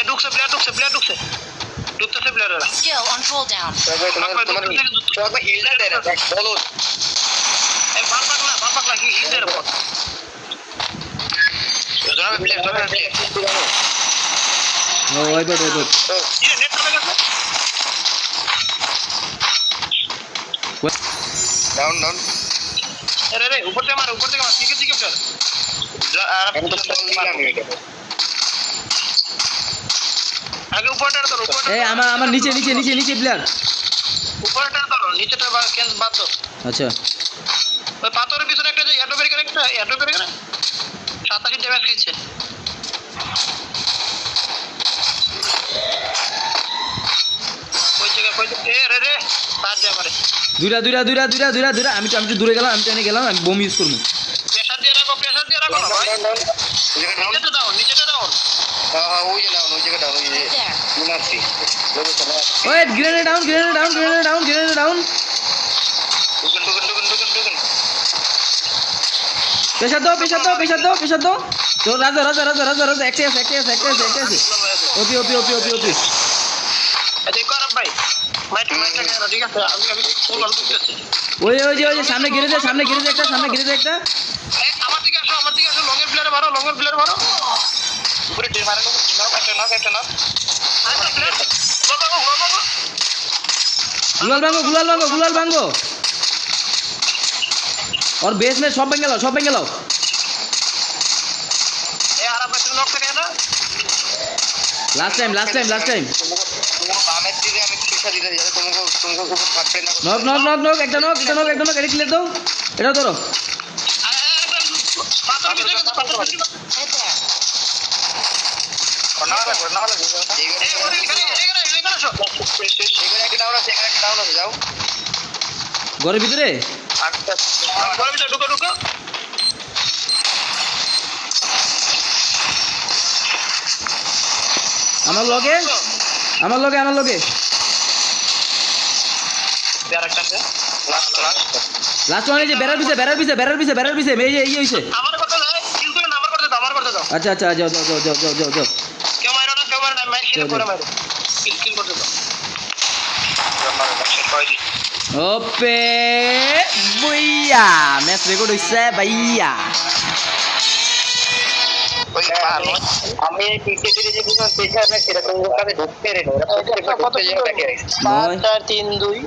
এ ঢুকছে প্লেয়ার ঢুকছে প্লেয়ার ঢুকছে ঢুকতেছে প্লেয়াররা Skill on cooldown. সোহাগ ভাই তোমার হিলটা দেয় না বলো এই বাল পাকলা বাল পাকলা হি হি দের পর জনাবে প্লেয়ার জনাবে প্লেয়ার ও ওই বট ওই বট কি নেট চলে গেছে ডাউন ডাউন আরে রে উপর থেকে মার উপর থেকে মার দিকে দিকে প্লেয়ার আর আমি তো বললাম এটা আগে উপরটা ধরো উপরটা এই আমার আমার নিচে নিচে নিচে নিচে প্লেয়ার উপরটা ধরো নিচেটা বা কেন বাদ আচ্ছা। ওই পাথরের পিছনে একটা যে বেরিয়ে একটা সাতাশি ড্যামেজ খেয়েছে। দুইটা দুইটা দুইটা দুইটা দুইটা দুইটা। আমি তো আমি তো দূরে গেলাম আমি টেনে গেলাম আমি বোম ইউজ করব। প্রেসার দিয়ে রাখো প্রেসার দিয়ে রাখো নিচেটা দাও নিচেটা দাও। হ্যাঁ হ্যাঁ ওই যে ডাউন ওই জায়গা ডাউন ওই যে Right there. মারছি লোকে চলে আসছে ওই grenade down grenade down grenade down grenade down ঢুকুন ঢুকুন ঢুকুন ঢুকুন ঢুকুন প্রেশার দাও প্রেশার দাও প্রেশার দাও প্রেশার দাও তো রাজা রাজা রাজা রাজা রাজা একটা আছে একটা আছে একটা আছে একটা আছে ওপি ওপি ওপি ওপি ওপি এই দেখো আরব ভাই মাইট মাইটটা কেন ঠিক আছে আমি আমি ফুল অন করতেছি ওই ওই যে ওই যে সামনে গিরে যায় সামনে গিরে যায় একটা সামনে গিরে যায় একটা এ আমার দিকে আসো আমার দিকে আসো লংয়ের প্লেয়ারে মারো লংয়ের প্লেয়ারে মারো উপরে টিম মারো নক একটা নক একটা নক আচ্ছা প্লেয়ার বাবা গুলাল ভাঙ্গো গুলাল ভাঙ্গো গুলাল ভাঙ্গো ওর বেস মে সব ভেঙে সব ভেঙে last time last time last time knock knock knock knock একটা নক একটা নক এটা এটা ধরো। ঘরের ভিতরে? আচ্ছা। ঢুকো ঢুকো। আমার লগে? আমার লগে আমার লগে। লাস্ট ওয়ান এই যে বেড়ার পিছে বেড়ার পিছে বেড়ার পিছে বেড়ার পিছে এই যে দাও আচ্ছা আচ্ছা যাও যাও যাও যাও যাও যাও। ওপে বুইয়া ম্যাচ রেকর্ড হইছে ভাইয়া। আমি পিসি যে বুঝলাম না সেরকম ঢুকতে রে কত তিন দুই।